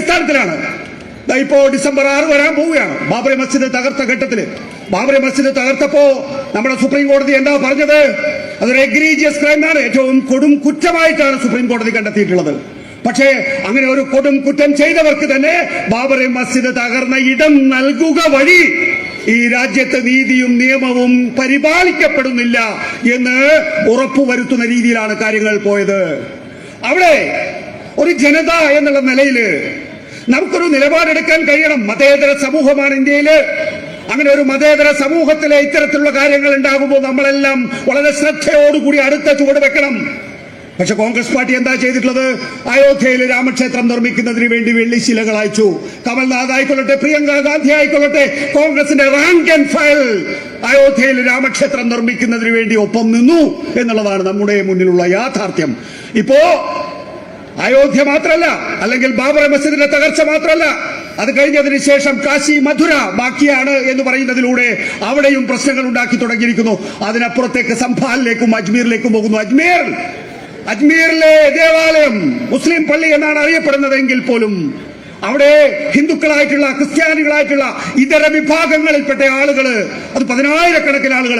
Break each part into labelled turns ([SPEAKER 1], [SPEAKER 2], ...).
[SPEAKER 1] അടിസ്ഥാനത്തിലാണ്. ഇപ്പോ ഡിസംബർ ആറ് വരാൻ പോവുകയാണ്. ബാബറി മസ്ജിദ് തകർത്ത ഘട്ടത്തിൽ. ബാബറി മസ്ജിദ് തകർത്തപ്പോ നമ്മുടെ സുപ്രീം കോടതി എന്താ പറഞ്ഞത്? അതൊരു എഗ്രീജിയസ് ക്രൈമാണ് ഏറ്റവും കൊടും കുറ്റമായിട്ടാണ് സുപ്രീം കോടതി കണ്ടെത്തിയിട്ടുള്ളത്. പക്ഷേ അങ്ങനെ ഒരു കൊടും കുറ്റം ചെയ്തവർക്ക് തന്നെ ബാബറി മസ്ജിദ് തകർന്ന ഇടം നൽകുക വഴി ഈ രാജ്യത്ത് നീതിയും നിയമവും പരിപാലിക്കപ്പെടുന്നില്ല എന്ന് ഉറപ്പുവരുത്തുന്ന രീതിയിലാണ് കാര്യങ്ങൾ പോയത്. അവിടെ ഒരു ജനത എന്നുള്ള നിലയിൽ നമുക്കൊരു നിലപാടെടുക്കാൻ കഴിയണം. മതേതര സമൂഹമാണ് ഇന്ത്യയിൽ. അങ്ങനെ ഒരു മതേതര സമൂഹത്തിലെ ഇത്തരത്തിലുള്ള കാര്യങ്ങൾ ഉണ്ടാകുമ്പോൾ നമ്മളെല്ലാം വളരെ ശ്രദ്ധയോടുകൂടി അടുത്ത ചുവട് വെക്കണം. പക്ഷെ കോൺഗ്രസ് പാർട്ടി എന്താ ചെയ്തിട്ടുള്ളത്? അയോധ്യയിൽ രാമക്ഷേത്രം നിർമ്മിക്കുന്നതിന് വേണ്ടി വെള്ളിശിലകൾ അയച്ചു. കമൽനാഥ് ആയിക്കൊള്ളട്ടെ പ്രിയങ്ക ഗാന്ധി ആയിക്കൊള്ളട്ടെ കോൺഗ്രസിന്റെ റാങ്ക് ആൻഡ് ഫയൽ അയോധ്യയിൽ രാമക്ഷേത്രം നിർമ്മിക്കുന്നതിന് വേണ്ടി ഒപ്പം നിന്നു എന്നുള്ളതാണ് നമ്മുടെ മുന്നിലുള്ള യാഥാർത്ഥ്യം. ഇപ്പോ അയോധ്യ മാത്രമല്ല അല്ലെങ്കിൽ ബാബർ മസ്ജിദിന്റെ തകർച്ച മാത്രമല്ല അത് കഴിഞ്ഞതിന് ശേഷം കാശി മധുര ബാക്കിയാണ് എന്ന് പറയുന്നതിലൂടെ അവിടെയും പ്രശ്നങ്ങൾ ഉണ്ടാക്കി തുടങ്ങിയിരിക്കുന്നു. അതിനപ്പുറത്തേക്ക് സംഭാലിലേക്കും അജ്മീറിലേക്കും പോകുന്നു. അജ്മീർ അജ്മീറിലെ ദേവാലയം മുസ്ലിം പള്ളി എന്നാണ് അറിയപ്പെടുന്നതെങ്കിൽ പോലും അവിടെ ഹിന്ദുക്കളായിട്ടുള്ള ക്രിസ്ത്യാനികളായിട്ടുള്ള ഇതര വിഭാഗങ്ങളിൽപ്പെട്ട ആളുകൾ അത് പതിനായിരക്കണക്കിന് ആളുകൾ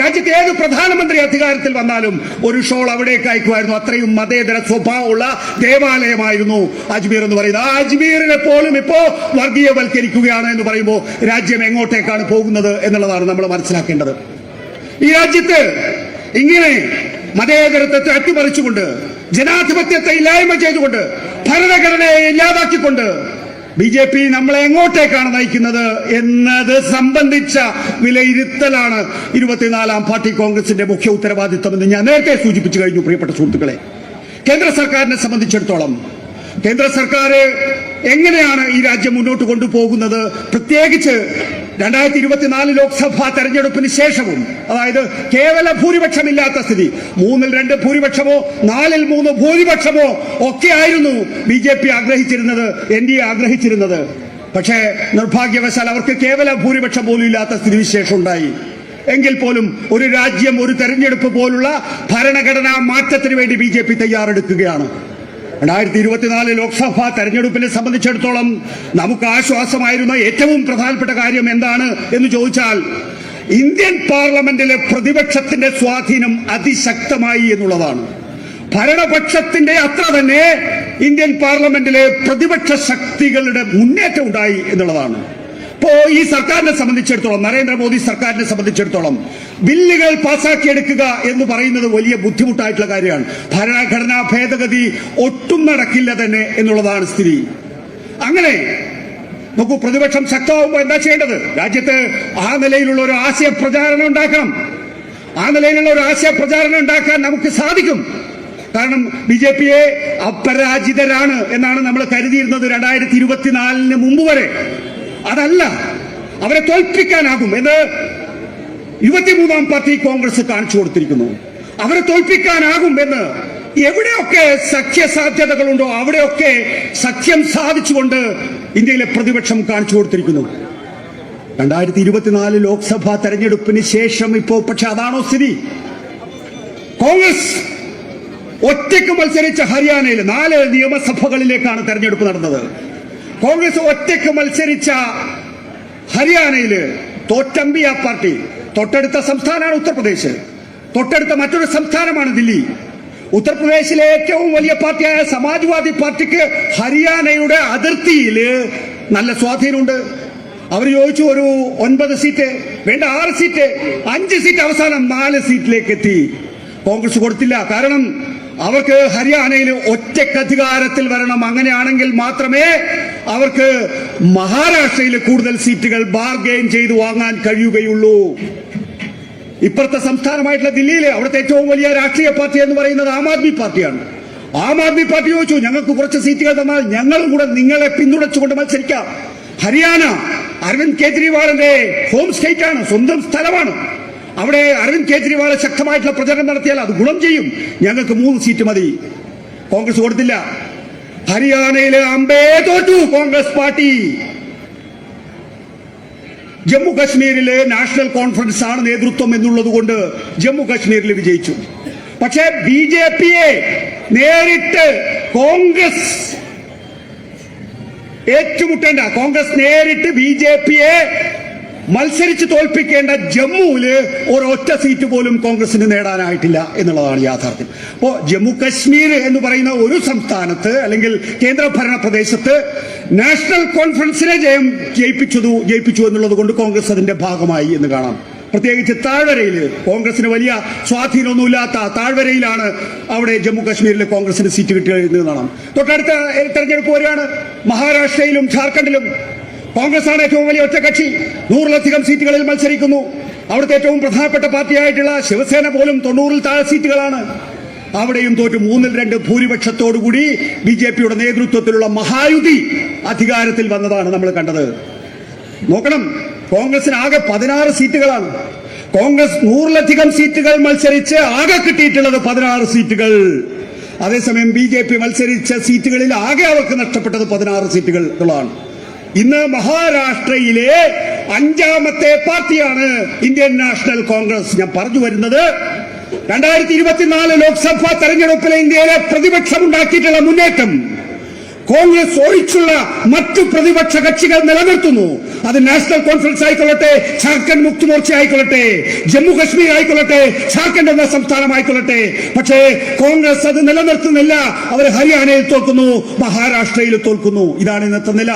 [SPEAKER 1] രാജ്യത്തെ ഏത് പ്രധാനമന്ത്രി അധികാരത്തിൽ വന്നാലും ഒരു ഷോൾ അവിടേക്ക് അയക്കുമായിരുന്നു. അത്രയും മതേതര സ്വഭാവമുള്ള ദേവാലയമായിരുന്നു അജ്മീർ എന്ന് പറയുന്നത്. ആ അജ്മീറിനെ പോലും ഇപ്പോ വർഗീയവൽക്കരിക്കുകയാണ് എന്ന് പറയുമ്പോൾ രാജ്യം എങ്ങോട്ടേക്കാണ് പോകുന്നത് എന്നുള്ളതാണ് നമ്മൾ മനസ്സിലാക്കേണ്ടത്. ഈ രാജ്യത്ത് ഇങ്ങനെ മതേതരത്വത്തെ അട്ടിമറിച്ചുകൊണ്ട് ജനാധിപത്യത്തെ ഇല്ലായ്മ ചെയ്തുകൊണ്ട് ഭരണഘടനയെ ഇല്ലാതാക്കിക്കൊണ്ട് ബി ജെ പി നമ്മളെ എങ്ങോട്ടേക്കാണ് നയിക്കുന്നത് എന്നത് സംബന്ധിച്ച വിലയിരുത്തലാണ് ഇരുപത്തിനാലാം പാർട്ടി കോൺഗ്രസിന്റെ മുഖ്യ ഉത്തരവാദിത്വം എന്ന് ഞാൻ നേരത്തെ സൂചിപ്പിച്ചു കഴിഞ്ഞു പ്രിയപ്പെട്ട സുഹൃത്തുക്കളെ. കേന്ദ്ര സർക്കാരിനെ സംബന്ധിച്ചിടത്തോളം കേന്ദ്ര സർക്കാർ എങ്ങനെയാണ് ഈ രാജ്യം മുന്നോട്ട് കൊണ്ടുപോകുന്നത്? പ്രത്യേകിച്ച് രണ്ടായിരത്തി ഇരുപത്തിനാല് ലോക്സഭാ തെരഞ്ഞെടുപ്പിന് ശേഷവും അതായത് കേവല ഭൂരിപക്ഷമില്ലാത്ത സ്ഥിതി മൂന്നിൽ രണ്ട് ഭൂരിപക്ഷമോ നാലിൽ മൂന്ന് ഭൂരിപക്ഷമോ ഒക്കെ ആയിരുന്നു ബി ജെ പി ആഗ്രഹിച്ചിരുന്നത് എൻ ഡി എ ആഗ്രഹിച്ചിരുന്നത്. പക്ഷേ നിർഭാഗ്യവശാൽ അവർക്ക് കേവല ഭൂരിപക്ഷം പോലും ഇല്ലാത്ത സ്ഥിതിവിശേഷം ഉണ്ടായി. എങ്കിൽ പോലും ഒരു രാജ്യം ഒരു തെരഞ്ഞെടുപ്പ് പോലുള്ള ഭരണഘടനാ മാറ്റത്തിന് വേണ്ടി ബി തയ്യാറെടുക്കുകയാണ്. രണ്ടായിരത്തി ഇരുപത്തിനാല് ലോക്സഭാ തെരഞ്ഞെടുപ്പിനെ സംബന്ധിച്ചിടത്തോളം നമുക്ക് ആശ്വാസമായിരുന്ന ഏറ്റവും പ്രധാനപ്പെട്ട കാര്യം എന്താണ് എന്ന് ചോദിച്ചാൽ ഇന്ത്യൻ പാർലമെന്റിലെ പ്രതിപക്ഷത്തിന്റെ സ്വാധീനം അതിശക്തമായി എന്നുള്ളതാണ്. ഭരണപക്ഷത്തിന്റെ അത്ര തന്നെ ഇന്ത്യൻ പാർലമെന്റിലെ പ്രതിപക്ഷ ശക്തികളുടെ മുന്നേറ്റം ഉണ്ടായി എന്നുള്ളതാണ്. ഇപ്പോ ഈ സർക്കാരിനെ സംബന്ധിച്ചിടത്തോളം നരേന്ദ്രമോദി സർക്കാരിനെ സംബന്ധിച്ചിടത്തോളം ബില്ലുകൾ പാസാക്കിയെടുക്കുക എന്ന് പറയുന്നത് വലിയ ബുദ്ധിമുട്ടായിട്ടുള്ള കാര്യമാണ്. ഭരണഘടനാ ഭേദഗതി ഒട്ടും നടക്കില്ല തന്നെ എന്നുള്ളതാണ് സ്ഥിതി. അങ്ങനെ നോക്കൂ പ്രതിപക്ഷം ശക്തമാകുമ്പോൾ എന്താ ചെയ്യേണ്ടത്? രാജ്യത്ത് ആ നിലയിലുള്ള ഒരു ആശയ പ്രചാരണം ഉണ്ടാക്കണം. ആ നിലയിലുള്ള ഒരു ആശയ പ്രചാരണം ഉണ്ടാക്കാൻ നമുക്ക് സാധിക്കും. കാരണം ബി ജെ പിയെ അപരാജിതരാണ് എന്നാണ് നമ്മൾ കരുതിയിരുന്നത് രണ്ടായിരത്തി ഇരുപത്തിനാലിന് മുമ്പ് വരെ. അതല്ല. അവരെ തോൽപ്പിക്കാനാകും എന്ന് ഇരുപത്തിമൂന്നാം പാർട്ടി കോൺഗ്രസ് കാണിച്ചു കൊടുത്തിരിക്കുന്നു. അവരെ തോൽപ്പിക്കാനാകും എന്ന് എവിടെയൊക്കെ സഖ്യസാധ്യതകളുണ്ടോ അവിടെയൊക്കെ സഖ്യം സാധിച്ചുകൊണ്ട് ഇന്ത്യയിലെ പ്രതിപക്ഷം കാണിച്ചു കൊടുത്തിരിക്കുന്നു. രണ്ടായിരത്തി ഇരുപത്തിനാല് ലോക്സഭാ തെരഞ്ഞെടുപ്പിന് ശേഷം ഇപ്പോ പക്ഷെ അതാണോ സ്ഥിതി? കോൺഗ്രസ് ഒറ്റയ്ക്ക് മത്സരിച്ച ഹരിയാനയിൽ നാല് നിയമസഭകളിലേക്കാണ് തെരഞ്ഞെടുപ്പ് നടന്നത്. കോൺഗ്രസ് ഒറ്റയ്ക്ക് മത്സരിച്ച ഹരിയാനയിൽ ആ പാർട്ടി തൊട്ടടുത്ത സംസ്ഥാനമാണ് ഉത്തർപ്രദേശ് തൊട്ടടുത്ത മറ്റൊരു സംസ്ഥാനമാണ് ദില്ലി. ഉത്തർപ്രദേശിലെ ഏറ്റവും വലിയ പാർട്ടിയായ സമാജ്വാദി പാർട്ടിക്ക് ഹരിയാനയുടെ അതിർത്തിയിൽ നല്ല സ്വാധീനമുണ്ട്. അവർ ചോദിച്ചു ഒരു ഒൻപത് സീറ്റ് വേണ്ട ആറ് സീറ്റ് അഞ്ച് സീറ്റ് അവസാനം നാല് സീറ്റിലേക്ക് എത്തി. കോൺഗ്രസ് കൊടുത്തില്ല. കാരണം അവർക്ക് ഹരിയാനയിൽ ഒറ്റയ്ക്ക് അധികാരത്തിൽ വരണം അങ്ങനെയാണെങ്കിൽ മാത്രമേ അവർക്ക് മഹാരാഷ്ട്രയിൽ കൂടുതൽ സീറ്റുകൾ ബാർഗെയിൻ ചെയ്ത് വാങ്ങാൻ കഴിയുകയുള്ളൂ. ഇപ്പുറത്തെ സംസ്ഥാനമായിട്ടുള്ള ദില്ലിയിലെ അവിടുത്തെ ഏറ്റവും വലിയ രാഷ്ട്രീയ പാർട്ടി എന്ന് പറയുന്നത് ആം ആദ്മി പാർട്ടിയാണ്. ആം ആദ്മി പാർട്ടി ചോദിച്ചു ഞങ്ങൾക്ക് കുറച്ച് സീറ്റുകൾ തന്നാൽ ഞങ്ങളും കൂടെ നിങ്ങളെ പിന്തുണച്ചുകൊണ്ട് മത്സരിക്കാം. ഹരിയാന അരവിന്ദ് കെജ്രിവാളിന്റെ ഹോം സ്റ്റേറ്റ് ആണ് സ്വന്തം സ്ഥലമാണ്. അവിടെ അരവിന്ദ് കെജ്രിവാൾ ശക്തമായിട്ടുള്ള പ്രചരണം നടത്തിയാൽ അത് ഗുണം ചെയ്യും. ഞങ്ങൾക്ക് മൂന്ന് സീറ്റ് മതി. കോൺഗ്രസ് കൊടുത്തില്ല. ഹരിയാനയിലെ അമ്പേ തോറ്റു കോൺഗ്രസ് പാർട്ടി. ജമ്മു കശ്മീരിലെ നാഷണൽ കോൺഫറൻസ് ആണ് നേതൃത്വം എന്നുള്ളത് കൊണ്ട് ജമ്മു കശ്മീരിൽ വിജയിച്ചു. പക്ഷേ ബി ജെ പിയെ നേരിട്ട് കോൺഗ്രസ് ഏറ്റുമുട്ടേണ്ട. കോൺഗ്രസ് നേരിട്ട് ബി ജെ പിയെ മത്സരിച്ച് തോൽപ്പിക്കേണ്ട ജമ്മുവിൽ ഒരൊറ്റ സീറ്റ് പോലും കോൺഗ്രസിന് നേടാനായിട്ടില്ല എന്നുള്ളതാണ് യാഥാർത്ഥ്യം. അപ്പോൾ ജമ്മു കശ്മീർ എന്ന് പറയുന്ന ഒരു സംസ്ഥാനത്ത് അല്ലെങ്കിൽ കേന്ദ്രഭരണ പ്രദേശത്ത് നാഷണൽ കോൺഫറൻസിനെ ജയം ജയിപ്പിച്ചതു ജയിപ്പിച്ചു എന്നുള്ളത് കൊണ്ട് കോൺഗ്രസ് അതിന്റെ ഭാഗമായി എന്ന് കാണാം. പ്രത്യേകിച്ച് താഴ്വരയിൽ കോൺഗ്രസിന് വലിയ സ്വാധീനമൊന്നുമില്ലാത്ത താഴ്വരയിലാണ് അവിടെ ജമ്മു കാശ്മീരിൽ കോൺഗ്രസിന് സീറ്റ് കിട്ടിയത് കാണാം. തൊട്ടടുത്ത തെരഞ്ഞെടുപ്പ് വരികയാണ് മഹാരാഷ്ട്രയിലും ജാർഖണ്ഡിലും കോൺഗ്രസ് ആണ് ഏറ്റവും വലിയ ഒറ്റകക്ഷി നൂറിലധികം സീറ്റുകളിൽ മത്സരിക്കുന്നു. അവിടുത്തെ ഏറ്റവും പ്രധാനപ്പെട്ട പാർട്ടിയായിട്ടുള്ള ശിവസേന പോലും തൊണ്ണൂറിൽ താഴെ സീറ്റുകളാണ്. അവിടെയും തോറ്റു മൂന്നിൽ രണ്ട് ഭൂരിപക്ഷത്തോടുകൂടി ബി ജെ പിയുടെ നേതൃത്വത്തിലുള്ള മഹായുതി അധികാരത്തിൽ വന്നതാണ് നമ്മൾ കണ്ടത്. നോക്കണം കോൺഗ്രസിന് ആകെ പതിനാറ് സീറ്റുകളാണ്. കോൺഗ്രസ് നൂറിലധികം സീറ്റുകൾ മത്സരിച്ച് ആകെ കിട്ടിയിട്ടുള്ളത് പതിനാറ് സീറ്റുകൾ. അതേസമയം ബി ജെ പി മത്സരിച്ച സീറ്റുകളിൽ ആകെ അവർക്ക് നഷ്ടപ്പെട്ടത് പതിനാറ് സീറ്റുകൾ ഉള്ളതാണ്. ഇന്ന് മഹാരാഷ്ട്രയിലെ അഞ്ചാമത്തെ പാർട്ടിയാണ് ഇന്ത്യൻ നാഷണൽ കോൺഗ്രസ്. ഞാൻ പറഞ്ഞു വരുന്നത് രണ്ടായിരത്തി ഇരുപത്തിനാല് ലോക്സഭാ തെരഞ്ഞെടുപ്പിലെ ഇന്ത്യയിലെ പ്രതിപക്ഷം ഉണ്ടാക്കിയിട്ടുള്ള മുന്നേറ്റം. കോൺഗ്രസ് ഒഴിച്ചുള്ള മറ്റു പ്രതിപക്ഷ കക്ഷികൾ നിലനിർത്തുന്നു. അത് നാഷണൽ കോൺഫറൻസ് ആയിക്കൊള്ളട്ടെ ജാർഖണ്ഡ് മുക്തി മോർച്ച ആയിക്കൊള്ളട്ടെ ജമ്മു കശ്മീർ ആയിക്കൊള്ളട്ടെ ജാർഖണ്ഡ് എന്ന സംസ്ഥാനം ആയിക്കൊള്ളട്ടെ. പക്ഷേ കോൺഗ്രസ് അത് നിലനിർത്തുന്നില്ല. അവർ ഹരിയാനയിൽ തോൽക്കുന്നു മഹാരാഷ്ട്രയിൽ തോൽക്കുന്നു. ഇതാണ് ഇന്നത്തെ നില.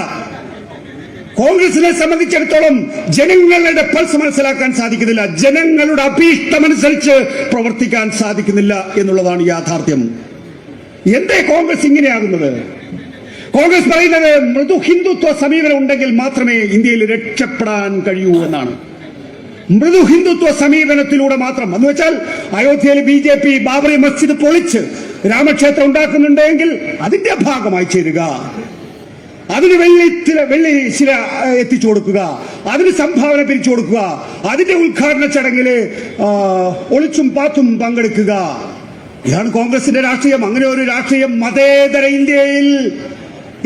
[SPEAKER 1] കോൺഗ്രസിനെ സംബന്ധിച്ചിടത്തോളം ജനങ്ങളുടെ പൾസ് മനസ്സിലാക്കാൻ സാധിക്കുന്നില്ല. ജനങ്ങളുടെ അഭീഷ്ടമനുസരിച്ച് പ്രവർത്തിക്കാൻ സാധിക്കുന്നില്ല എന്നുള്ളതാണ് യാഥാർത്ഥ്യം. എന്തേ കോൺഗ്രസ് ഇങ്ങനെയാകുന്നത്? കോൺഗ്രസ് പറയുന്നത് മൃദു ഹിന്ദുത്വ സമീപനം ഉണ്ടെങ്കിൽ മാത്രമേ ഇന്ത്യയിൽ രക്ഷപ്പെടാൻ കഴിയൂ എന്നാണ്. മൃദു ഹിന്ദുത്വ സമീപനത്തിലൂടെ മാത്രം. എന്ന് വെച്ചാൽ അയോധ്യയിൽ B J P Babri Masjid പൊളിച്ച് രാമക്ഷേത്രം ഉണ്ടാക്കുന്നുണ്ടെങ്കിൽ അതിന്റെ ഭാഗമായി ചേരുക. അതിന് വെള്ളി ചില വെള്ളി ചില എത്തിച്ചു കൊടുക്കുക. അതിന് സംഭാവന പിരിച്ചു കൊടുക്കുക. അതിന്റെ ഉദ്ഘാടന ചടങ്ങിൽ ഒളിച്ചും പാത്തും പങ്കെടുക്കുക. ഇതാണ് കോൺഗ്രസിന്റെ രാഷ്ട്രീയം. അങ്ങനെ ഒരു രാഷ്ട്രീയം മതേതര ഇന്ത്യയിൽ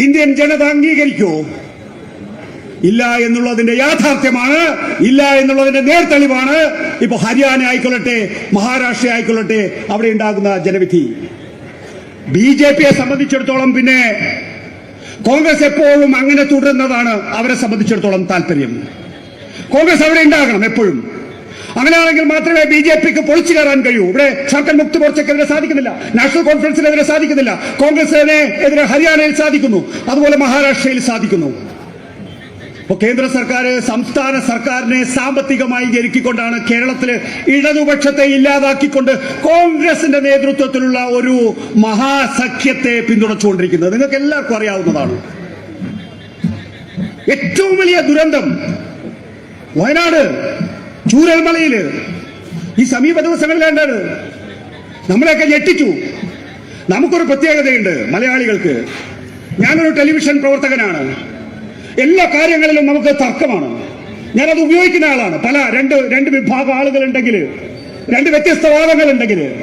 [SPEAKER 1] ഇന്ത്യൻ ജനത അംഗീകരിക്കോ. ഇല്ല എന്നുള്ളതിന്റെ യാഥാർത്ഥ്യമാണ്. ഇല്ല എന്നുള്ളതിന്റെ നേർത്തെളിവാണ് ഇപ്പൊ ഹരിയാന ആയിക്കൊള്ളട്ടെ മഹാരാഷ്ട്ര ആയിക്കൊള്ളട്ടെ അവിടെ ഉണ്ടാകുന്ന ജനവിധി. ബി ജെ പിയെ സംബന്ധിച്ചിടത്തോളം പിന്നെ കോൺഗ്രസ് എപ്പോഴും അങ്ങനെ തുടരുന്നതാണ് അവരെ സംബന്ധിച്ചിടത്തോളം താല്പര്യം. കോൺഗ്രസ് അവിടെ ഉണ്ടാകണം എപ്പോഴും. അങ്ങനെയാണെങ്കിൽ മാത്രമേ ബി ജെ പിക്ക് പൊളിച്ചു കയറാൻ കഴിയൂ. ഇവിടെ ജാർഖണ്ഡ് മുക്തി മോർച്ചയ്ക്കെതിരെ സാധിക്കുന്നില്ല. നാഷണൽ കോൺഫറൻസിനെതിരെ സാധിക്കുന്നില്ല. കോൺഗ്രസിനെ എതിരെ ഹരിയാനയിൽ സാധിക്കുന്നു. അതുപോലെ മഹാരാഷ്ട്രയിൽ സാധിക്കുന്നു. ഇപ്പൊ കേന്ദ്ര സർക്കാർ സംസ്ഥാന സർക്കാരിനെ സാമ്പത്തികമായി ജനിക്കൊണ്ടാണ് കേരളത്തിൽ ഇടതുപക്ഷത്തെ ഇല്ലാതാക്കിക്കൊണ്ട് കോൺഗ്രസിന്റെ നേതൃത്വത്തിലുള്ള ഒരു മഹാസഖ്യത്തെ പിന്തുണച്ചുകൊണ്ടിരിക്കുന്നത്. നിങ്ങൾക്ക് എല്ലാവർക്കും അറിയാവുന്നതാണ്. ഏറ്റവും വലിയ ദുരന്തം വയനാട് ചൂരൽമലയിൽ. ഈ സമീപ ദിവസങ്ങളിലാണ്ടാണ് നമ്മളെയൊക്കെ ഞെട്ടിച്ചു. നമുക്കൊരു പ്രത്യേകതയുണ്ട് മലയാളികൾക്ക്. ഞാനൊരു ടെലിവിഷൻ പ്രവർത്തകനാണ്. എല്ലാ കാര്യങ്ങളിലും നമുക്ക് തർക്കമാണ്. ഞാനത് ഉപയോഗിക്കുന്ന ആളാണ്. പല രണ്ട് രണ്ട് വിഭാഗം ആളുകളുണ്ടെങ്കിൽ രണ്ട് വ്യത്യസ്ത വാദങ്ങൾ ഉണ്ടെങ്കിൽ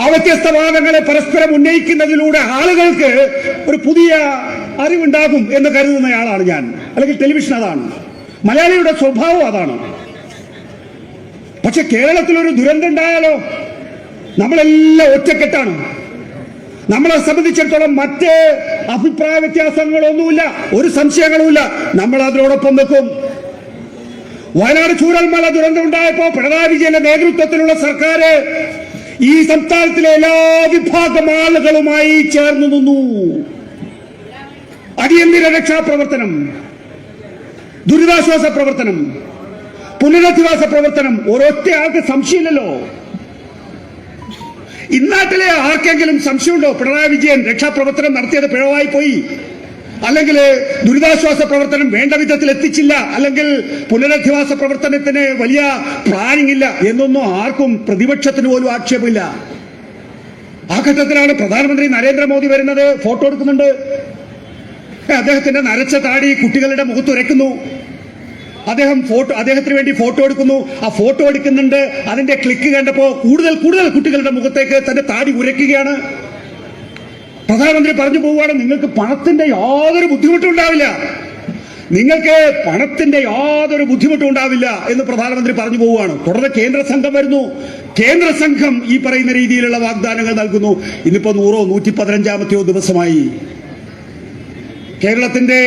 [SPEAKER 1] ആ വ്യത്യസ്ത വാദങ്ങളെ പരസ്പരം ഉന്നയിക്കുന്നതിലൂടെ ആളുകൾക്ക് ഒരു പുതിയ അറിവുണ്ടാകും എന്ന് കരുതുന്നയാളാണ് ഞാൻ. അല്ലെങ്കിൽ ടെലിവിഷൻ അതാണ്. മലയാളിയുടെ സ്വഭാവം അതാണ്. പക്ഷെ കേരളത്തിൽ ഒരു ദുരന്തം ഉണ്ടായാലോ? നമ്മളെല്ലാം ഒറ്റക്കെട്ടാണ്. നമ്മളെ സംബന്ധിച്ചിടത്തോളം മറ്റ് അഭിപ്രായ വ്യത്യാസങ്ങളൊന്നുമില്ല. ഒരു സംശയങ്ങളുമില്ല. നമ്മൾ അതിനോടൊപ്പം നിൽക്കും. വയനാട് ചൂരൽമല ദുരന്തം ഉണ്ടായപ്പോ പിണറായി വിജയന്റെ നേതൃത്വത്തിലുള്ള സർക്കാർ ഈ സംസ്ഥാനത്തിലെ എല്ലാ വിഭാഗം ആളുകളുമായി ചേർന്നു നിന്നു. അടിയന്തര രക്ഷാപ്രവർത്തനം ദുരിതാശ്വാസ പ്രവർത്തനം പുനരധിവാസ പ്രവർത്തനം. ഒരൊറ്റ ആൾക്ക് സംശയമില്ലല്ലോ. ഇന്നാട്ടിലെ ആർക്കെങ്കിലും സംശയമുണ്ടോ? പിണറായി വിജയൻ രക്ഷാപ്രവർത്തനം നടത്തിയത് പിഴവായി പോയി. അല്ലെങ്കിൽ ദുരിതാശ്വാസ പ്രവർത്തനം വേണ്ട വിധത്തിൽ എത്തിച്ചില്ല. അല്ലെങ്കിൽ പുനരധിവാസ പ്രവർത്തനത്തിന് വലിയ പ്ലാനിംഗ് ഇല്ല എന്നൊന്നും ആർക്കും പ്രതിപക്ഷത്തിന് പോലും ആക്ഷേപമില്ല. ആ ഘട്ടത്തിലാണ് പ്രധാനമന്ത്രി നരേന്ദ്രമോദി വരുന്നത്. ഫോട്ടോ എടുക്കുന്നുണ്ട്. അദ്ദേഹത്തിന്റെ നരച്ച താടി കുട്ടികളുടെ മുഖത്ത് ഉരയ്ക്കുന്നു. അദ്ദേഹം ഫോട്ടോ അദ്ദേഹത്തിന് വേണ്ടി ഫോട്ടോ എടുക്കുന്നു. ആ ഫോട്ടോ എടുക്കുന്നുണ്ട്. അതിന്റെ ക്ലിക്ക് കണ്ടപ്പോ കൂടുതൽ കൂടുതൽ കുട്ടികളുടെ മുഖത്തേക്ക് തന്റെ താടി ഉരയ്ക്കുകയാണ്. പ്രധാനമന്ത്രി പറഞ്ഞു പോവുകയാണ് നിങ്ങൾക്ക് പണത്തിന്റെ യാതൊരു ബുദ്ധിമുട്ടും ഉണ്ടാവില്ല. നിങ്ങൾക്ക് പണത്തിന്റെ യാതൊരു ബുദ്ധിമുട്ടും ഉണ്ടാവില്ല എന്ന് പ്രധാനമന്ത്രി പറഞ്ഞു പോവുകയാണ്. തുടർന്ന് കേന്ദ്ര സംഘം വരുന്നു. കേന്ദ്ര സംഘം ഈ പറയുന്ന രീതിയിലുള്ള വാഗ്ദാനങ്ങൾ നൽകുന്നു. ഇന്നിപ്പോ നൂറോ നൂറ്റി പതിനഞ്ചാമത്തെയോ ദിവസമായി. കേരളത്തിന്റെ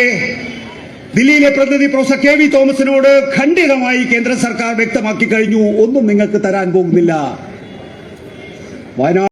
[SPEAKER 1] ദില്ലിയിലെ പ്രതിനിധി പ്രൊഫസർ കെ വി തോമസിനോട് ഖണ്ഡിതമായി കേന്ദ്ര സർക്കാർ വ്യക്തമാക്കി കഴിഞ്ഞു. ഒന്നും നിങ്ങൾക്ക് തരാൻ പോകുന്നില്ല. വയനാട്